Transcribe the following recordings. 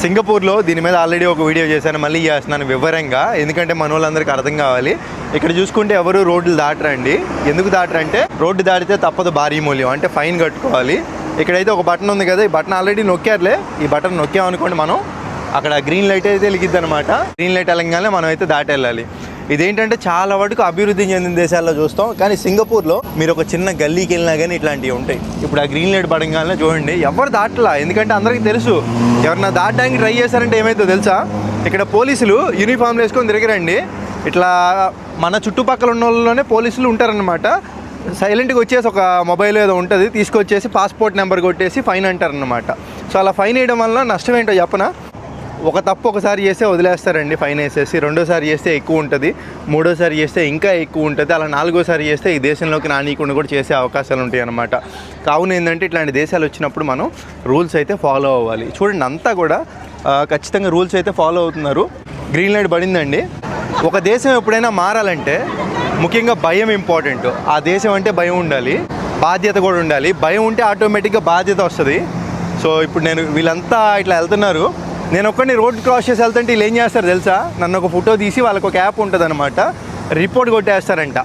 సింగపూర్లో దీని మీద ఆల్రెడీ ఒక వీడియో చేశాను. మళ్ళీ చేస్తున్నాను వివరంగా. ఎందుకంటే మన వాళ్ళందరికీ అర్థం కావాలి. ఇక్కడ చూసుకుంటే ఎవరు రోడ్లు దాటరండి. ఎందుకు దాటరంటే రోడ్డు దాటితే తప్పదు భారీ మూల్యం. అంటే ఫైన్ కట్టుకోవాలి. ఇక్కడైతే ఒక బటన్ ఉంది కదా ఈ బటన్ ఆల్రెడీ నొక్కారులే. ఈ బటన్ నొక్కామనుకోండి మనం అక్కడ గ్రీన్ లైట్ అయితే వెలిగిద్ది అనమాట గ్రీన్ లైట్ వెళ్ళంగానే మనం అయితే దాటి వెళ్ళాలి ఇదేంటంటే చాలా వరకు అభివృద్ధి చెందిన దేశాల్లో చూస్తాం. కానీ సింగపూర్లో మీరు ఒక చిన్న గల్లీకి వెళ్ళినా కానీ ఇట్లాంటివి ఉంటాయి. ఇప్పుడు ఆ గ్రీన్ లైట్ పడంగానే చూడండి ఎవరు దాటలా? ఎందుకంటే అందరికీ తెలుసు ఎవరన్నా దాటడానికి ట్రై చేశారంటే ఏమైందో తెలుసా? ఇక్కడ పోలీసులు యూనిఫామ్లు వేసుకొని తిరగరండి. ఇట్లా మన చుట్టుపక్కల ఉన్న వాళ్ళలోనే పోలీసులు ఉంటారనమాట సైలెంట్గా వచ్చేసి ఒక మొబైల్ ఏదో ఉంటుంది తీసుకొచ్చేసి పాస్పోర్ట్ నెంబర్ కొట్టేసి ఫైన్ అంటారనమాట సో అలా ఫైన్ వేయడం వల్ల నష్టం ఏంటో చెప్పనా? ఒక తప్పు ఒకసారి చేస్తే వదిలేస్తారండి ఫైన్ వేసేసి. రెండోసారి చేస్తే ఎక్కువ ఉంటుంది మూడోసారి చేస్తే ఇంకా ఎక్కువ ఉంటుంది అలా నాలుగోసారి చేస్తే ఈ దేశంలోకి నానీయకుండా కూడా చేసే అవకాశాలు ఉంటాయి అన్నమాట కావున ఏంటంటే ఇట్లాంటి దేశాలు వచ్చినప్పుడు మనం రూల్స్ అయితే ఫాలో అవ్వాలి. చూడండి అంతా కూడా ఖచ్చితంగా రూల్స్ అయితే ఫాలో అవుతున్నారు. గ్రీన్ లైట్ పడిందండి. ఒక దేశం ఎప్పుడైనా మారాలంటే ముఖ్యంగా భయం ఇంపార్టెంట్. ఆ దేశం అంటే భయం ఉండాలి బాధ్యత కూడా ఉండాలి. భయం ఉంటే ఆటోమేటిక్గా బాధ్యత వస్తుంది. సో ఇప్పుడు నేను వీళ్ళంతా ఇట్లా వెళ్తున్నారు. నేను ఒక్కడిని రోడ్ క్రాస్ చేసి వెళ్తుంటే వీళ్ళు ఏం చేస్తారు తెలుసా? నన్ను ఒక ఫోటో తీసి వాళ్ళకి ఒక యాప్ ఉంటుంది అనమాట రిపోర్ట్ కొట్టేస్తారంట.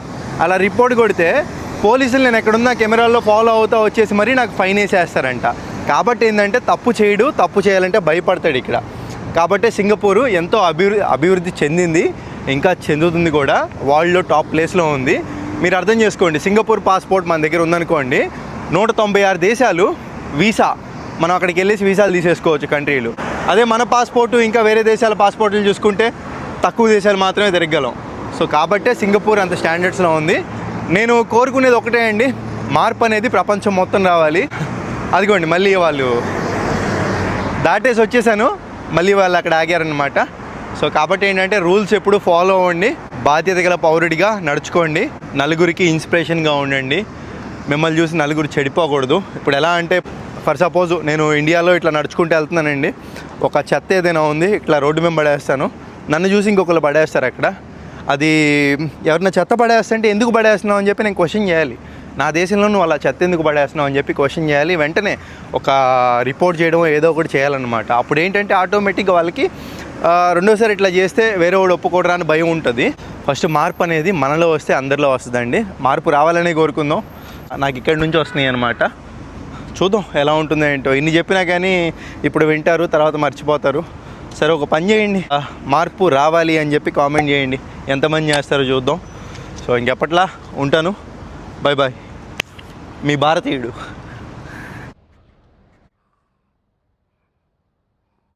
అలా రిపోర్ట్ కొడితే పోలీసులు నేను ఎక్కడున్నా కెమెరాల్లో ఫాలో అవుతా వచ్చేసి మరీ నాకు ఫైన్ వేసేస్తారంట. కాబట్టి ఏంటంటే తప్పు చేయడు తప్పు చేయాలంటే భయపడతాడు ఇక్కడ. కాబట్టి సింగపూర్ ఎంతో అభివృద్ధి అభివృద్ధి చెందింది ఇంకా చెందుతుంది కూడా. వరల్డ్లో టాప్ ప్లేస్లో ఉంది. మీరు అర్థం చేసుకోండి సింగపూర్ పాస్పోర్ట్ మన దగ్గర ఉందనుకోండి నూట తొంభై ఆరు దేశాలు వీసా మనం అక్కడికి వెళ్ళేసి వీసాలు తీసేసుకోవచ్చు కంట్రీలు. అదే మన పాస్పోర్టు ఇంకా వేరే దేశాల పాస్పోర్ట్లు చూసుకుంటే తక్కువ దేశాలు మాత్రమే తిరగలం సో కాబట్టే సింగపూర్ అంత స్టాండర్డ్స్లో ఉంది. నేను కోరుకునేది ఒకటే అండి మార్పు అనేది ప్రపంచం మొత్తం రావాలి. అదిగోండి మళ్ళీ వాళ్ళు దాటేసి వచ్చేసాను. మళ్ళీ వాళ్ళు అక్కడ ఆగారనమాట సో కాబట్టి ఏంటంటే రూల్స్ ఎప్పుడు ఫాలో అవ్వండి. బాధ్యత గల పౌరుడిగా నడుచుకోండి. నలుగురికి ఇన్స్పిరేషన్గా ఉండండి. మిమ్మల్ని చూసి నలుగురు చెడిపోకూడదు. ఇప్పుడు ఎలా అంటే ఫర్ సపోజ్ నేను ఇండియాలో ఇట్లా నడుచుకుంటూ వెళ్తున్నానండి. ఒక చెత్త ఏదైనా ఉంది ఇట్లా రోడ్డు మేము పడేస్తాను. నన్ను చూసి ఇంకొకరు పడేస్తారు అక్కడ. అది ఎవరిన చెత్త పడేస్తుంటే ఎందుకు పడేస్తున్నావు అని చెప్పి నేను క్వశ్చన్ చేయాలి. నా దేశంలో నువ్వు అలా చెత్త ఎందుకు పడేస్తున్నావు అని చెప్పి క్వశ్చన్ చేయాలి. వెంటనే ఒక రిపోర్ట్ చేయడం ఏదో ఒకటి చేయాలన్నమాట. అప్పుడు ఏంటంటే ఆటోమేటిక్గా వాళ్ళకి రెండోసారి ఇట్లా చేస్తే వేరే వాడు ఒప్పుకోడరా అని భయం ఉంటుంది. ఫస్ట్ మార్పు అనేది మనలో వస్తే అందరిలో వస్తుందండి. మార్పు రావాలనే కోరుకుందాం. నాకు ఇక్కడి నుంచి వస్తున్నాయి అనమాట చూద్దాం ఎలా ఉంటుందో ఏంటో. ఇన్ని చెప్పినా కానీ ఇప్పుడు వింటారు తర్వాత మర్చిపోతారు. సరే ఒక పని చేయండి. మార్పు రావాలి అని చెప్పి కామెంట్ చేయండి. ఎంతమంది చేస్తారో చూద్దాం. సో ఇంకెప్పట్లా ఉంటాను. బాయ్ బాయ్ మీ భారతీయుడు.